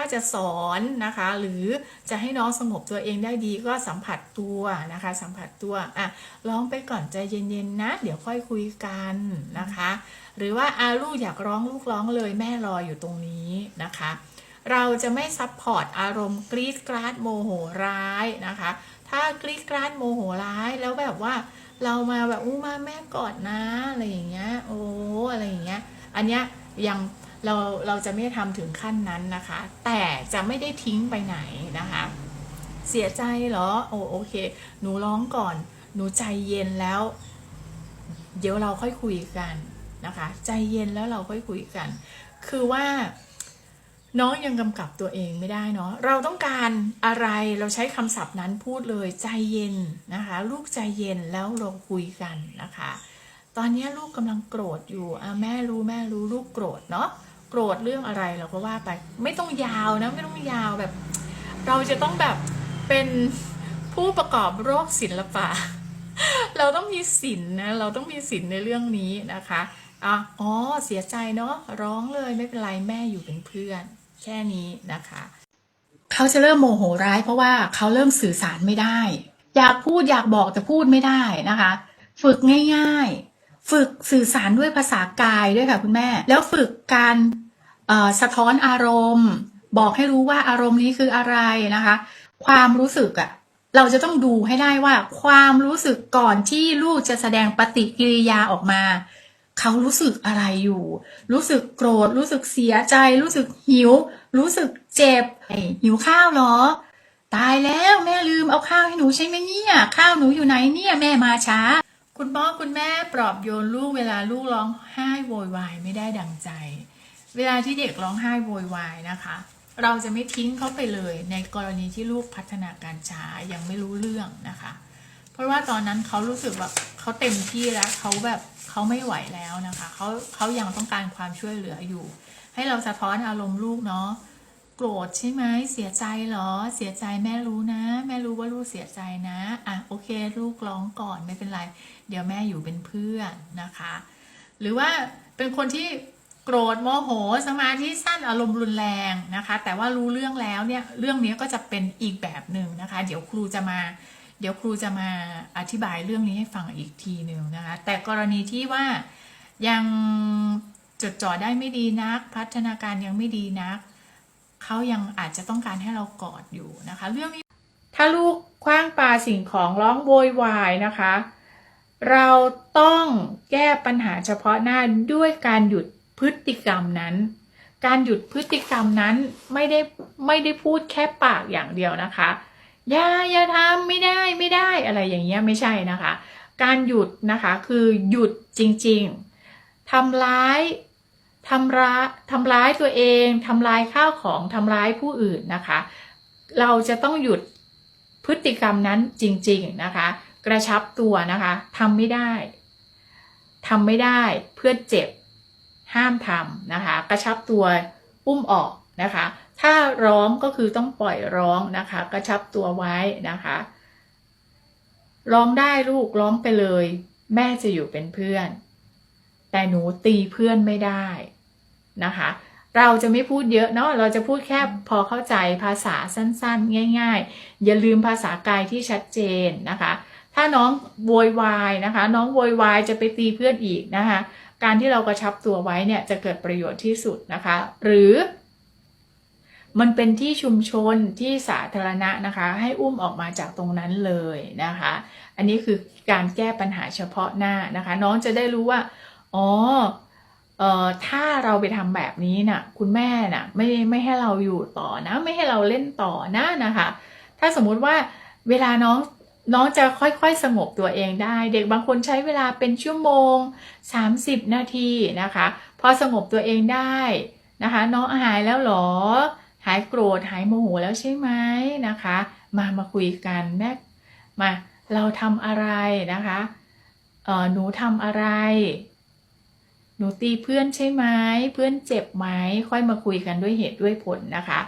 าจะสอนนะคะ หรือจะให้น้องสงบตัวเองได้ดีก็สัมผัสตัวนะคะ สัมผัสตัวอะร้องไปก่อนใจเย็นๆนะ เดี๋ยวค่อยคุยกันนะคะ หรือว่าอาลูกอยากร้องลูกร้องเลยแม่รออยู่ตรงนี้นะคะ เราจะไม่ซัพพอร์ตอารมณ์กรีดกราดโมโหร้ายนะคะ ถ้ากรีดกราดโมโหร้ายแล้วแบบว่าเรามาแบบอู้มาแม่กอดนะอะไรอย่างเงี้ยโอ้อะไรอย่างเงี้ยอันเนี้ยยัง เราเราจะไม่ทำถึงขั้นนั้นนะคะ แต่จะไม่ได้ทิ้งไปไหนนะคะ เสียใจเหรอโอโอเค หนูร้องก่อน หนูใจเย็นแล้ว เดี๋ยวเราค่อยคุยกันนะคะ ใจเย็นแล้วเราค่อยคุยกัน คือว่าน้องยังกำกับตัวเองไม่ได้เนาะเราต้องการอะไรเราใช้คำศัพท์นั้นพูดเลยใจเย็นนะคะ ลูกใจเย็นแล้วเราคุยกันนะคะ ตอนนี้ลูกกำลังโกรธอยู่แม่รู้แม่รู้ลูกโกรธเนาะ โกรธเรื่องอะไรเราก็ว่าไป ไม่ต้องยาวนะไม่ต้องยาวแบบ เราจะต้องแบบเป็นผู้ประกอบโรคศิลปะ เราต้องมีศิลป์นะเราต้องมีศิลในเรื่องนี้นะคะอะอ๋อเสียใจเนาะร้องเลยไม่เป็นไรแม่อยู่เป็นเพื่อน แค่นี้นะคะเขาจะเริ่มโมโหร้ายเพราะว่าเขาเริ่มสื่อสารไม่ได้ อยากพูดอยากบอกแต่พูดไม่ได้นะคะ ฝึกง่าย ๆ ฝึกสื่อสารด้วยภาษากายด้วยค่ะคุณแม่ แล้วฝึกการสะท้อนอารมณ์ บอกให้รู้ว่าอารมณ์นี้คืออะไรนะคะ ความรู้สึกอะเราจะต้องดูให้ได้ว่า ความรู้สึกก่อนที่ลูกจะแสดงปฏิกิริยาออกมา เขารู้สึกอะไรอยู่ รู้สึกโกรธ รู้สึกเสียใจ รู้สึกหิว รู้สึกเจ็บหิวข้าวเหรอ ตายแล้วแม่ลืมเอาข้าวให้หนูใช่ไหมเนี่ย ข้าวหนูอยู่ไหนเนี่ยแม่มาช้า คุณพ่อคุณแม่ปลอบโยนลูกเวลาลูกร้องไห้โวยวายไม่ได้ดังใจ เวลาที่เด็กร้องไห้โวยวายนะคะ เราจะไม่ทิ้งเขาไปเลย ในกรณีที่ลูกพัฒนาการช้ายังไม่รู้เรื่องนะคะ เพราะว่าตอนนั้นเขารู้สึกแบบเขาเต็มที่แล้วเขาแบบเขาไม่ไหวแล้วนะคะเขาเขายังต้องการความช่วยเหลืออยู่ ให้เราสะท้อนอารมณ์ลูกเนาะ โกรธใช่ไหมเสียใจเหรอ เสียใจแม่รู้นะ แม่รู้ว่าลูกเสียใจนะอะโอเค ลูกร้องก่อนไม่เป็นไร เดี๋ยวแม่อยู่เป็นเพื่อนนะคะ หรือว่าเป็นคนที่โกรธโมโหสมาธิสั้นอารมณ์รุนแรงนะคะ แต่ว่ารู้เรื่องแล้วเนี่ยเรื่องนี้ก็จะเป็นอีกแบบหนึ่งนะคะ เดี๋ยวครูจะมา เดี๋ยวครูจะมาอธิบายเรื่องนี้ให้ฟังอีกทีหนึ่งนะคะ แต่กรณีที่ว่ายังจดจ่อได้ไม่ดีนัก พัฒนาการยังไม่ดีนัก เขายังอาจจะต้องการให้เรากอดอยู่นะคะ เรื่องนี้ถ้าลูกคว้างปาสิ่งของร้องโวยวายนะคะ เราต้องแก้ปัญหาเฉพาะหน้าด้วยการหยุดพฤติกรรมนั้น การหยุดพฤติกรรมนั้นไม่ได้ไม่ได้พูดแค่ปากอย่างเดียวนะคะอย่าอย่าทำไม่ได้ไม่ได้อะไรอย่างเงี้ยไม่ใช่นะคะ การหยุดนะคะคือหยุดจริงๆทำร้าย ทำร้ายทำร้ายตัวเองทำลายข้าวของทำร้ายผู้อื่นนะคะ เราจะต้องหยุดพฤติกรรมนั้นจริง ๆนะคะ กระชับตัวนะคะทำไม่ได้ทำไม่ได้เพื่อเจ็บห้ามทำนะคะ กระชับตัวอุ้มออกนะคะ ถ้าร้องก็คือต้องปล่อยร้องนะคะ กระชับตัวไว้นะคะ ร้องได้ลูกร้องไปเลย แม่จะอยู่เป็นเพื่อน แต่หนูตีเพื่อนไม่ได้ นะคะ เราจะไม่พูดเยอะเนาะเราจะพูดแค่พอเข้าใจภาษาสั้นๆ ง่าย ๆ อย่าลืมภาษากายที่ชัดเจนนะคะ ถ้าน้องโวยวายนะคะ น้องโวยวายจะไปตีเพื่อนอีกนะคะ การที่เรากระชับตัวไว้เนี่ยจะเกิดประโยชน์ที่สุดนะคะ หรือมันเป็นที่ชุมชนที่สาธารณะนะคะ ให้อุ้มออกมาจากตรงนั้นเลยนะคะ อันนี้คือการแก้ปัญหาเฉพาะหน้านะคะ น้องจะได้รู้ว่า อ๋อ เอ่อถ้าเราไปทำแบบนี้น่ะคุณแม่น่ะไม่ไม่ให้เราอยู่ต่อนะ ไม่ให้เราเล่นต่อนะนะคะ ถ้าสมมุติว่าเวลาน้องน้องจะค่อยๆสงบตัวเองได้ เด็กบางคนใช้เวลาเป็นชั่วโมง 30 นาทีนะคะ พอสงบตัวเองได้นะคะ น้องหายแล้วหรอ หายโกรธหายโมโหแล้วใช่ไหมนะคะ มามาคุยกันแม่มาเราทำอะไรนะคะเออหนูทำอะไร หนูตีเพื่อนใช่ไหมเพื่อนเจ็บไหมค่อยมาคุยกันด้วยเหตุด้วยผลนะคะ